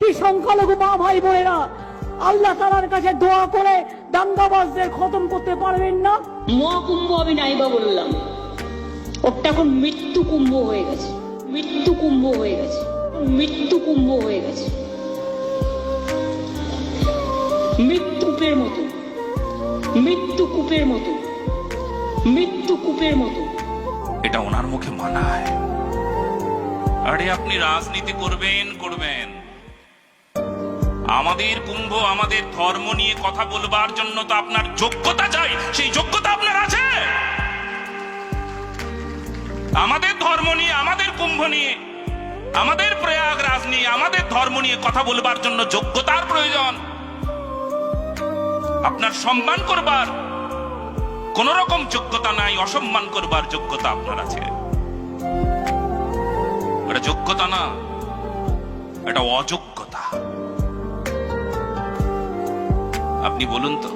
কি সংখ্যালঘু মা ভাই বোনেরা আল্লাহ তালার কাছে দোয়া করে দাঙ্গাবাজদের খতম করতে পারবেন না? মহাকুম্ভ আমি নাইবা বললাম। ওটা এখন মৃত্যু কুম্ভ হয়ে গেছে। মৃত্যু কুম্ভ হয়ে গেছে। মৃত্যু কুম্ভ হয়ে গেছে। মৃত্যুপের মতো। মৃত্যু কূপের মতো। মৃত্যু কূপের মতো। এটা ওনার মুখে মানায়। আরে আপনি রাজনীতি করবেন করবেন। আমাদের কুম্ভ আমাদের ধর্ম নিয়ে কথা বলবার জন্য তো আপনার যোগ্যতা চাই। সেই যোগ্যতা আপনার আছে। আমাদের ধর্ম নিয়ে, আমাদের কুম্ভ নিয়ে, আমাদের প্রয়াগরাজ নিয়ে, আমাদের ধর্ম নিয়ে কথা বলবার জন্য যোগ্যতার প্রয়োজন। আপনার সম্মান করবার কোন রকম যোগ্যতা নাই, অসম্মান করবার যোগ্যতা আপনার আছে। এটা যোগ্যতা না, এটা অযোগ্যতা আপনি বলুন তো,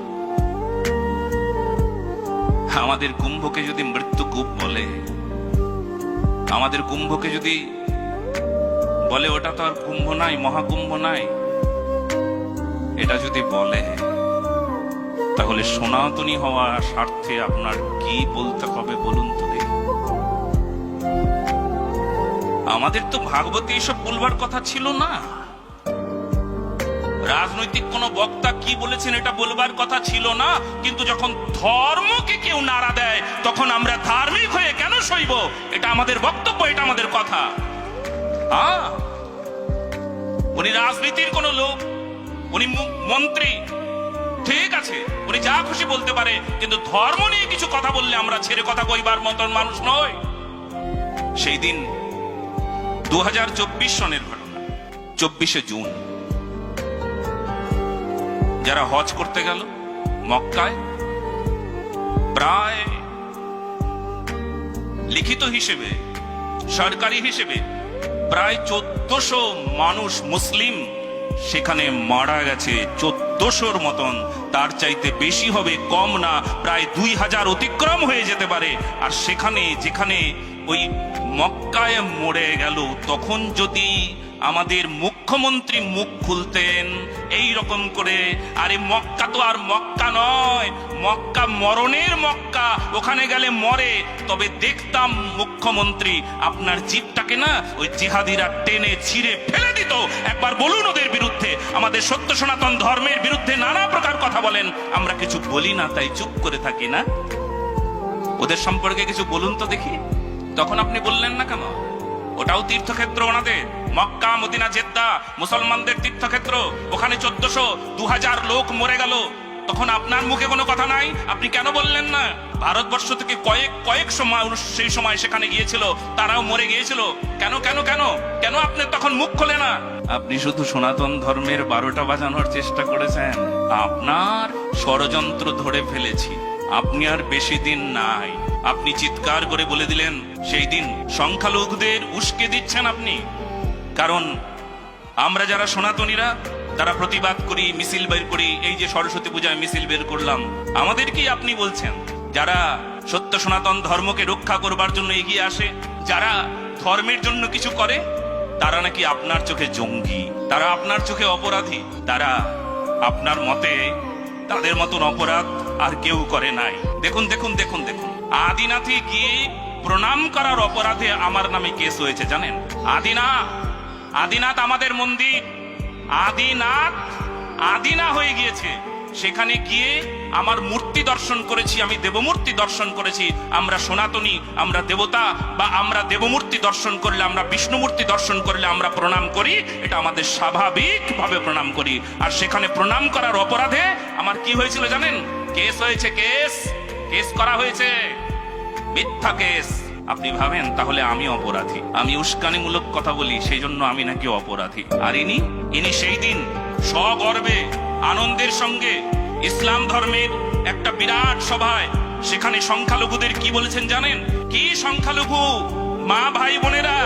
আমাদের কুম্ভকে যদি মৃত্যু কূপ বলে, আমাদের কুম্ভকে যদি বলে, ওটা তো আর কুম্ভ নাই, মহাকুম্ভ নাই, এটা যদি বলে, তাহলে সনাতনী হওয়ার স্বার্থে আপনার কি বলতে হবে বলুন তো আমাদের তো ভাগবতী এসব বলবার কথা ছিল না। রাজনৈতিক কোন বক্তা কি বলেছেন এটা বলবার কথা ছিল না, কিন্তু যখন ধর্মকে কেউ নাড়া দেয়, তখন আমরা ধার্মিক হয়ে কেন সইব? এটা আমাদের বক্তব্য, এটা আমাদের কথা। উনি রাজনীতির কোন লোক, উনি মন্ত্রী। ঠিক আছে, উনি যা খুশি বলতে পারে, কিন্তু ধর্ম নিয়ে কিছু কথা বললে আমরা ছেড়ে কথা কইবার মতন মানুষ নয় সেই দিন দু হাজার চব্বিশ সনের ঘটনা, চব্বিশে জুন। যারা হজ করতে গেল মক্কায়, প্রায় লিখিত হিসেবে, সরকারি হিসেবে প্রায় চোদ্দশো মানুষ মুসলিম সেখানে মারা গেছে। চোদ্দশোর মতন, তার চাইতে বেশি হবে, কম না, প্রায় দুই হাজার অতিক্রম হয়ে যেতে পারে। আর সেখানে, যেখানে ওই মক্কায় মরে গেল, তখন যদি আমাদের মুখ্যমন্ত্রী মুখ খুলতেন। এই রকম করে। আরে মক্কা তো আর মক্কা নয়। মক্কা মরণের মক্কা। ওখানে গেলে মরে। তবে দেখতাম মুখ্যমন্ত্রী আপনার জিপটাকে না ওই জিহাদিরা টেনে ছিঁড়ে ফেলে দিত। একবার বলুন ওদের বিরুদ্ধে। আমাদের সত্য সনাতন ধর্মের বিরুদ্ধে নানা প্রকার কথা বলেন। আমরা কিছু বলি না, তাই চুপ করে থাকি না। ওদের সম্পর্কে কিছু বলুন তো দেখি। তখন আপনি বললেন না কেন? ওটাও তীর্থক্ষেত্র ওনাদের। মক্কা, মদিনা, জেদ্দা, মুসলমানদের তীর্থক্ষেত্র। ওখানে চোদ্দশো দু হাজার লোক মরে গেল। তখন আপনার মুখে কোনো কথা নাই? আপনি কেন বললেন না? ভারতবর্ষ থেকে কয়েক কয়েক সময় সেই সময় সেখানে গিয়েছিল। তারাও মরে গিয়েছিল। কেন কেন কেন? কেন আপনি তখন মুখ খোলে না? আপনি শুধু সনাতন ধর্মের বারোটা বাজানোর চেষ্টা করেছেন। আপনার ষড়যন্ত্র ধরে ফেলেছি। আপনি আর বেশি দিন নাই। আপনি চিৎকার করে বলে দিলেন, সেই দিন সংখ্যালঘুদের উস্কে দিচ্ছেন আপনি। কারণ আমরা যারা সনাতনীরা, তারা প্রতিবাদ করি, মিছিল বের করি, এই যে সরস্বতী পূজায় মিছিল বের করলাম। আমাদেরকেই আপনি বলছেন? যারা সত্য সনাতন ধর্মকে রক্ষা করবার জন্য এগিয়ে আসে, যারা ধর্মের জন্য কিছু করে, তারা নাকি আপনার চোখে জঙ্গি, তারা আপনার চোখে অপরাধী, তারা আপনার মতে তাদের মতন অপরাধ আর কেউ করে নাই। দেখুন দেখুন দেখুন দেখুন। আদিনাথে গিয়ে প্রণাম করার অপরাধে আমার নামে কেস হয়েছে, জানেন? আদিনা, আদিনাথ আমাদের মন্দির। আদিনাথ, আদিনা হয়ে গিয়েছে। সেখানে গিয়ে আমার মূর্তি দর্শন করেছি, আমি দেবমূর্তি দর্শন করেছি। আমরা সনাতনী, আমরা দেবতা, বা আমরা দেবমূর্তি দর্শন করলে, আমরা বিষ্ণুমূর্তি দর্শন করলে আমরা প্রণাম করি, এটা আমাদের স্বাভাবিকভাবে প্রণাম করি। আর সেখানে প্রণাম করার অপরাধে আমার কি হয়েছিল জানেন? কেস হয়েছে, কেস। কেস করা হয়েছে। মিথ্যা কেস। আপনি ভাবেন, তাহলে আমি অপরাধী। আমি উস্কানিমূলক কথা বলি সেই জন্য আমি নাকি অপরাধী। আর ইনি ইনি সেই দিন সগর্বে আনন্দের সঙ্গে ইসলাম ধর্মের একটা বিরাট সভায়, সেখানে সংখ্যালঘুদের কি বলেছেন জানেন? কি সংখ্যালঘু? মা, ভাই, বোনেরা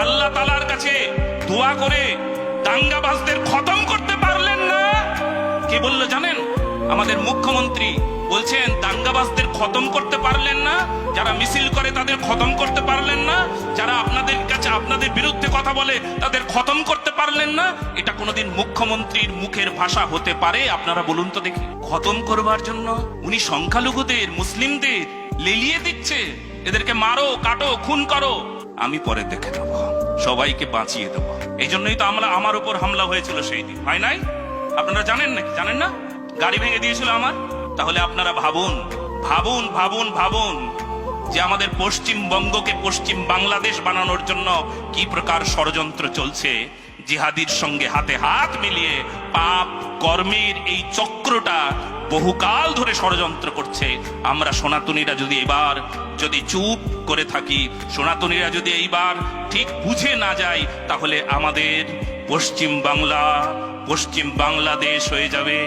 আল্লাহ তালার কাছে দোয়া করে দাঙ্গাবাজদের খতম করতে পারলেন না? কি বলল জানেন? আমাদের মুখ্যমন্ত্রী বলছেন, দাঙ্গাবাজদের খতম করতে পারলেন না, যারা মিছিল করে তাদের খতম করতে পারলেন না, যারা আপনাদের কাছে আপনাদের বিরুদ্ধে কথা বলে তাদের খতম করতে পারলেন না, এটা কোনোদিন মুখ্যমন্ত্রীর মুখের ভাষা হতে পারে? আপনারা বলুন তো দেখি। খতম করবার জন্য উনি সংখ্যালঘুদের, মুসলিমদের লেলিয়ে দিচ্ছে। এদেরকে মারো, কাটো, খুন করো। আমি পরে দেখে দেবো সবাইকে বাঁচিয়ে দেবো। এই জন্যই তো আমরা আমার উপর হামলা হয়েছিল সেই দিন। হয় নাই? আপনারা জানেন নাকি? জানেন না? গাড়ি ভেঙে দিয়েছিল আমার? তাহলে আপনারা ভাবুন ভাবুন ভাবুন ভাবুন যে আমাদের পশ্চিমবঙ্গকে পশ্চিম বাংলাদেশ বানানোর জন্য কি প্রকার ষড়যন্ত্র চলছে। জিহাদির সঙ্গে হাতে হাত মিলিয়ে পাপ কর্মের এই চক্রটা বহুকাল ধরে ষড়যন্ত্র করছে। আমরা সনাতনীরা যদি এবার যদি চুপ করে থাকি, সনাতনীরা যদি এইবার ঠিক বুঝে না যায়, তাহলে আমাদের পশ্চিম বাংলা, পশ্চিম বাংলাদেশ হয়ে যাবে।